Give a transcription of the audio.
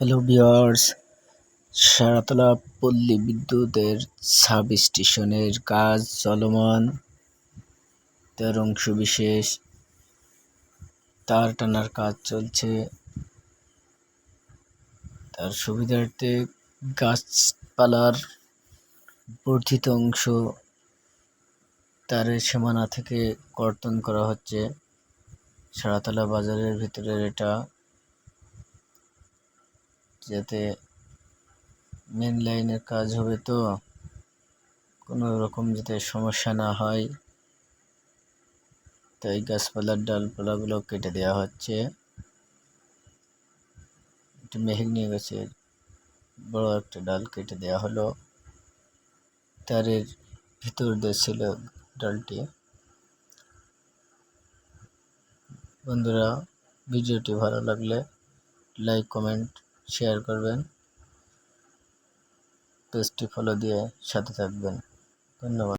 Hello viewers সারাতলা পল্লী বিদ্যুতের sub স্টেশনের কাজ চলমান। তার অংশ বিশেষ, তার টানার কাজ চলছে। তার সুবিধার্থে গাছপালার বর্ধিত অংশ তারের সীমানা থেকে কর্তন করা হচ্ছে। সারাতলা বাজারের ভিতরের এটা যাতে মেন লাইনের কাজ হবে তো। কোনো রকম যাতে সমস্যা না হয়। তাই গাছপালার ডালপালাগুলো কেটে দেওয়া হচ্ছে। একটু মেহেগনি গাছের বড় একটা ডাল কেটে দেওয়া হলো। তারের ভিতর দিয়ে ছিল ডালটি। বন্ধুরা, ভিডিওটি ভালো লাগলে লাইক কমেন্ট শেয়ার করবেন। পেজটি ফলো দিয়ে সাথে থাকবেন। ধন্যবাদ।